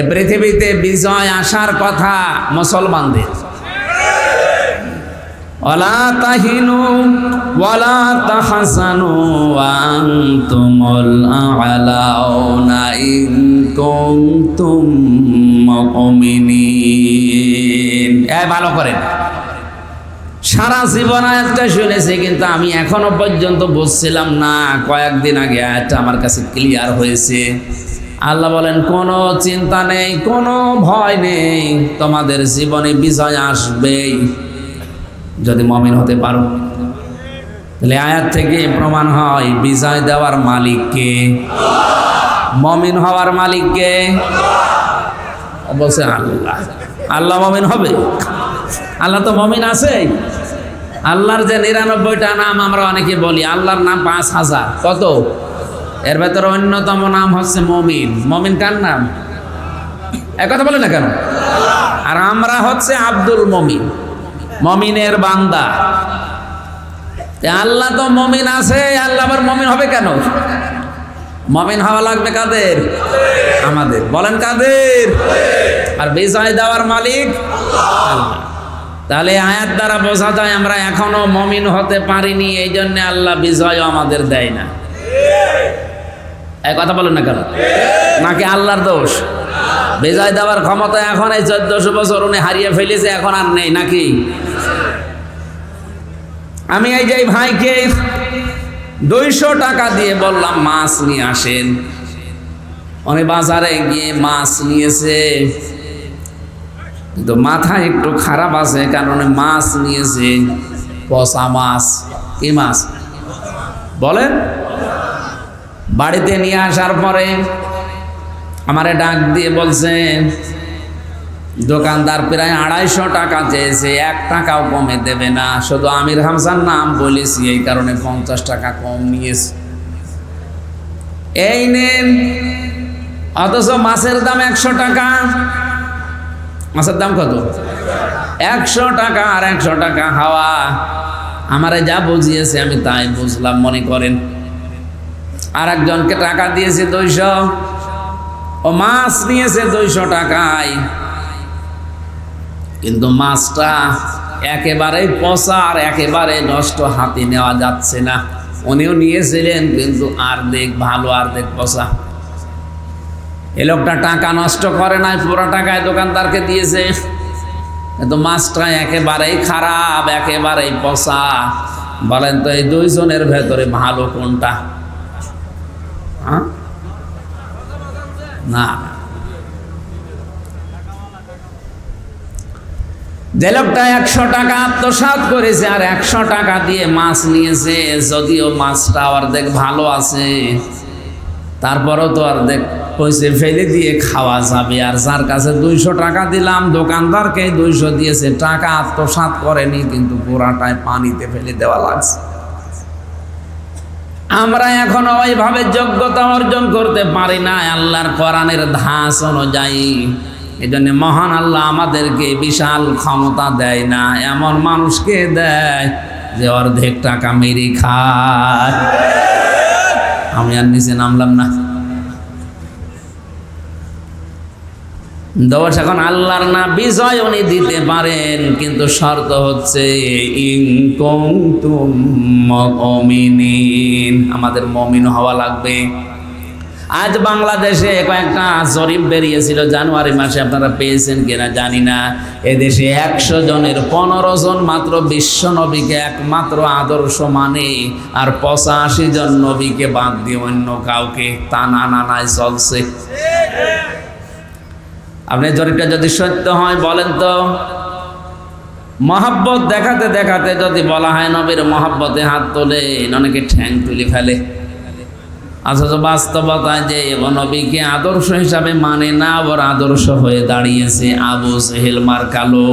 এ পৃথিবীতে বিজয় আসার কথা মুসলমানদের। তাহিনু এ, ভালো করেন সারা জীবন আয়াতটা শুনেছি, কিন্তু আমি এখনও পর্যন্ত বুঝছিলাম না, কয়েকদিন আগে আয়াতটা আমার কাছে ক্লিয়ার হয়েছে। আল্লাহ বলেন, কোনো চিন্তা নেই, কোনো ভয় নেই, তোমাদের জীবনে বিজয় আসবেই। যদি মমিন হতে পারো, তাহলে আয়াত থেকে প্রমাণ হয়, বিজয় দেওয়ার মালিককে মমিন হওয়ার মালিককে বলছে আল্লাহ। আল্লাহ মমিন হবে? আল্লাহ তো মমিন আছে আল্লাহর যে নিরানব্বইটা নাম আমরা অনেকে বলি, আল্লাহর নাম পাঁচ হাজার। কত? এর ভেতরে অন্যতম নাম হচ্ছে মমিন। মমিন কার নাম? এক কথা বলে না কেন? আর আমরা হচ্ছে আব্দুল মমিন। মমিনের বান্দা। আল্লাহ তো মমিন আছে, আল্লাহ আবার মমিন হবে কেন? মমিন হওয়া লাগবে কাদের? আমাদের। বলেন কাদের? আর বিজয় দেওয়ার মালিক তাহলে আয়াত দ্বারা বোঝা যায় আমরা এখনও মমিন হতে পারিনি এই জন্য আল্লাহ বিজয় আমাদের দেয় না। কথা বলেন না কেন? নাকি আল্লাহর দোষ? বেজায় দেওয়ার ক্ষমতা এখন এই চোদ্দশো বছর উনি হারিয়ে ফেলেছে, এখন আর নেই, নাকি? আমি এই যে ভাইকে দুইশো টাকা দিয়ে বললাম, মাছ নিয়ে আসেন। উনি বাজারে গিয়ে মাছ নিয়েছে। কিন্তু মাথা একটু খারাপ আছে, কারণ মাছ নিয়েছে। পচা মাছ, কি মাছ? বলেন। বাড়িতে নিয়ে আসার পরে আমারে ডাক দিয়ে বলছে, দোকানদার প্রায় আড়াইশো টাকা চেয়েছে, এক টাকাও কমে দেবে না। শুধু আমির হামসার নাম বলেছি, এই কারণে পঞ্চাশ টাকা কম নিয়েছে। এই নেন। অথচ মাছের দাম একশো টাকা। মাছের দাম কত? একশো টাকা আর একশো টাকা হাওয়া। আমারে যা বুঝিয়েছে আমি তাই বুঝলাম, মনে করেন। আর একজনকে টাকা দিয়েছে দুইশো। ও মাছ নিয়েছে দুইশো টাকায়। কিন্তু মাছটা একেবারেই পচা আর একেবারে নষ্ট হাতে নেওয়া যাচ্ছে না। উনিও নিয়েছিলেন, কিন্তু আর দেখ ভালো আর দেখ পচা। এ লোকটা টাকা নষ্ট করে নাই, পুরো টাকায় দোকানদারকে দিয়েছে। কিন্তু মাছটা একেবারেই খারাপ, একেবারেই পচা। বলেন তো এই দুইজনের ভেতরে ভালো কোনটা? না যে একশো টাকা আত্মসাত করেছে আর একশো টাকা দিয়ে মাছ নিয়েছে, যদিও মাছটা অর্ধেক ভালো আছে, তারপরও তো অর্ধেক ফেলে দিয়ে খাওয়া যাবে। আর যার কাছে দুইশো টাকা দিলাম দোকানদারকে দুইশো দিয়েছে, টাকা আত্মসাত করেনি, কিন্তু পুরাটায় পানিতে ফেলে দেওয়া লাগছে। আমরা এখন ওইভাবে যোগ্যতা অর্জন করতে পারি না, আল্লাহর কোরআনের ধাস অনুযায়ী। এই জন্য মহান আল্লাহ আমাদেরকে বিশাল ক্ষমতা দেয় না, এমন মানুষকে দেয় যে অর্ধেক টাকা মেরি খায়। আমি আর নিচে নামলাম না। দোষ এখন আল্লাহর না বিজয় উনি দিতে পারেন, কিন্তু শর্ত হচ্ছে আমাদের মমিন হওয়া লাগবে। আজ বাংলাদেশে কয়েকটা জরিপ বেরিয়েছিল, জানুয়ারি মাসে আপনারা পেয়েছেন কিনা জানি না। এদেশে একশো জনের পনেরো জন মাত্র বিশ্ব নবীকে একমাত্র আদর্শ মানে আর পঁচাশি জন নবীকে বাদ দিয়ে অন্য কাউকে। তা নানায় চলছে। আপনি জরিপটা যদি সত্য হয়, বলেন তো। মহাব্বত দেখাতে দেখাতে যদি বলা হয়, নবীর মহাব্বতে হাত তোলে অনেকে ঠ্যাং তুলে ফেলে। অথচ বাস্তবতা যে নবীকে আদর্শ হিসাবে মানে না আবার আদর্শ হয়ে দাঁড়িয়েছে আবু সেহেল মার কালো